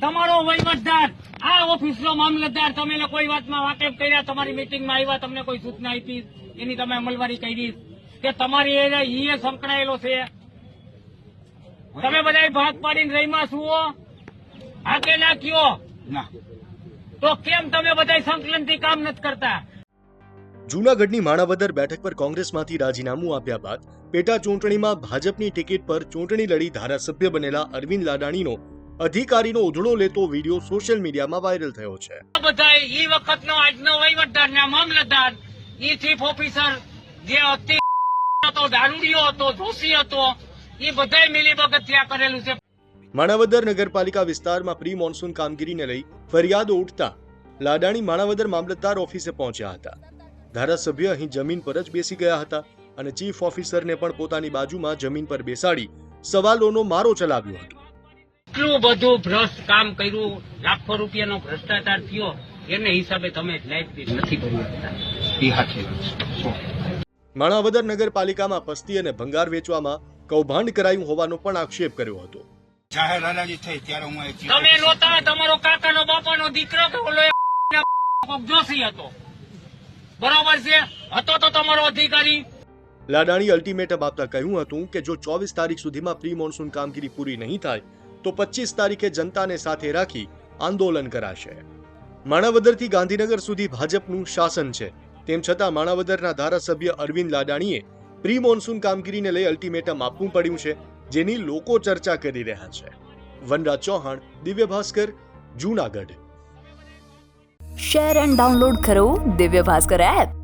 તમારો વહીવટદાર આ ઓફિસનો મામલતદાર તમે કોઈ વાતમાં વાકેફ કર્યા તમારી મિટિંગમાં આવ્યા તમને કોઈ સૂચના આપી એની તમે અમલવારી કરી. કે તમારી એરિયા ઈએ સંકળાયેલો છે. તમે બધા ભાગ પાડીને રહીમાં છુઓ આ કે ના કયો ના. તો કેમ તમે બધા સંકલનથી કામ નથી કરતા? જૂનાગઢની માણાવદર બેઠક પર કોંગ્રેસમાંથી રાજીનામું આપ્યા બાદ પેટા ચૂંટણીમાં ભાજપની ટિકિટ પર ચૂંટણી લડી ધારાસભ્ય બનેલા અરવિંદ લાડાણીનો અધિકારીનો ઉધડો લેતો વીડિયો સોશિયલ મીડિયામાં વાયરલ થયો છે. બધા ઈ વખતનો આજનો વહીવટદાર ને મામલતદાર ઈ ચીફ ઓફિસર જે હતો દારૂડિયો હતો જોશી હતો એ બધાય મિલી ભગત કરેલું છે. માણાવદર નગરપાલિકા વિસ્તારમાં પ્રી મોન્સૂન કામગીરીને લઈ ફરિયાદો ઉઠતા લાડાણી માણાવદર મામલતદાર ઓફિસે પહોંચ્યા હતા. ધારાસભ્ય અહીં જમીન પર જ બેસી ગયા હતા અને ચીફ ઓફિસરને પણ પોતાની બાજુમાં જમીન પર બેસાડી સવાલોનો મારો ચલાવ્યો હતો. એટલું બધું ભ્રષ્ટ કામ કર્યું લાખો રૂપિયાનો ભ્રષ્ટાચાર થયો એને હિસાબે તમે લાઈટ બિલ નથી ભરી શકતા. એ. માણાવદર નગરપાલિકામાં પસ્તી અને ભંગાર વેચવામાં કૌભાંડ કરાયું હોવાનો પણ આક્ષેપ કર્યો હતો. જાહેર હરાજી થઈ ત્યારે હું તમે નહોતા તમારો કાકાનો બાપાનો દીકરો કે ઓલો જોશી હતો. બરોબર છે? હતો તો તમારો અધિકારી. લાડાણી અલ્ટિમેટમ આપતા કહ્યું હતું કે જો ચોવીસ તારીખ સુધીમાં પ્રી મોન્સૂન કામગીરી પૂરી નહીં થાય તો પચીસ તારીખે જનતાને સાથે રાખી આંદોલન કરાશે. માણાવદરથી ગાંધીનગર સુધી ભાજપનું શાસન છે. તેમ છતાં માણાવદરના ધારાસભ્ય અરવિંદ લાડાણીએ પ્રી મોન્સૂન કામગીરીને લઈ અલ્ટિમેટમ આપવું પડ્યું છે, જેની લોકો ચર્ચા કરી રહ્યા છે. Vanraj Chauhan, Divya Bhaskar, Junagadh. Share and download કરો દિવ્ય ભાસ્કર એપ.